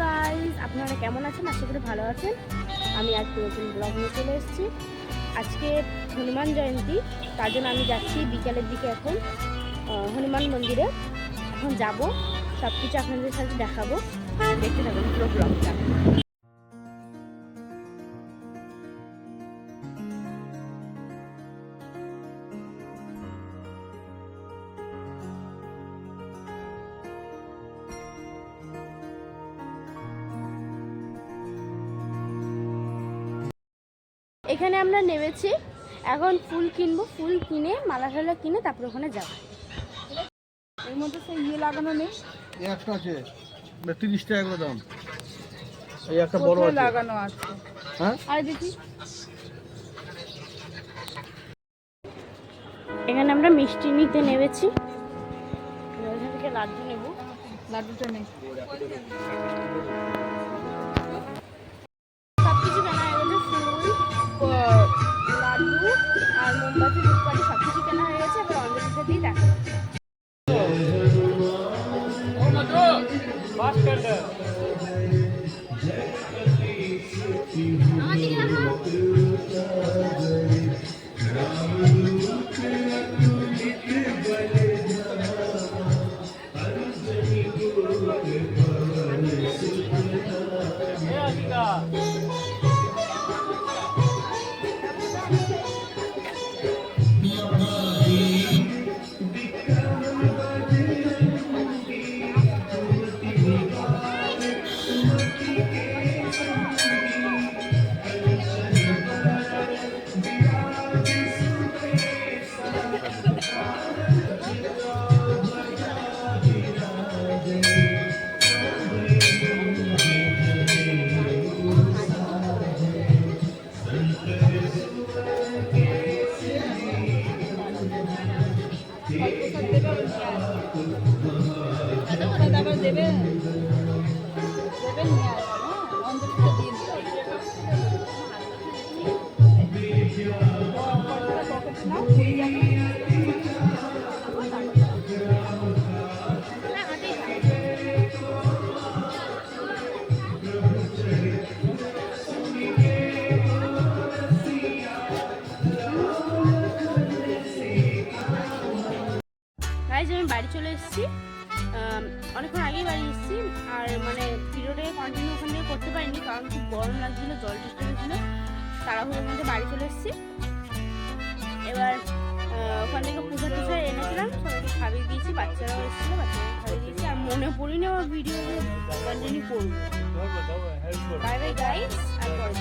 Guys আপনারা কেমন আছেন? আশা করি ভালো আছেন। আমি আজ নতুন ব্লগ নিয়ে চলে এসেছি। আজকে হনুমান জয়ন্তী, তার জন্য আমি যাচ্ছি বিকালের দিকে এখন। হনুমান মন্দিরে। এখন যাব সব কিছু আপনাদের সাথে দেখাবো। দেখতে থাকুন পুরো ব্লগটা এখানে আমরা নেমেছি। এখন ফুল কিনবো ফুল কিনে মালা টালা কিনে তারপর ওখানে যাব। এর মধ্যে সেই ইয়ে লাগানো নেই। একটা আছে তিরিশ টাকা করে দাম। এই একটা বড় আছে। লাগানো আছে? হ্যাঁ? আর দেখি। এখানে আমরা মিষ্টি নিতে নেমেছি। থেকে লাড্ডু নেব। লাড্ডুটা নেই। 頑張ってくだ。প্রসাদ আবার দেবে দেবে নিয়ে আসবে গাইজ আমি বাড়ি চলে এসেছি। অনেকক্ষণ আগেই বাড়ি এসেছি। আর মানে ভিডিওটাকে কন্টিনিউ ওখান থেকে করতে পারিনি কারণ খুব গরম লাগছিল জল টেস্টে গেছিল তাড়াহুড়োর মধ্যে বাড়ি চলে এসেছি। এবার ওখান থেকে পুজো টুজো এনেছিলাম সবাইকে খাইয়ে দিয়েছি বাচ্চারাও এসেছিল বাচ্চারা খাইয়ে দিয়েছি। আর মনে পড়িনি আমার ভিডিও কন্টিনিউ করব। বাই বাই গাইজ আর পরে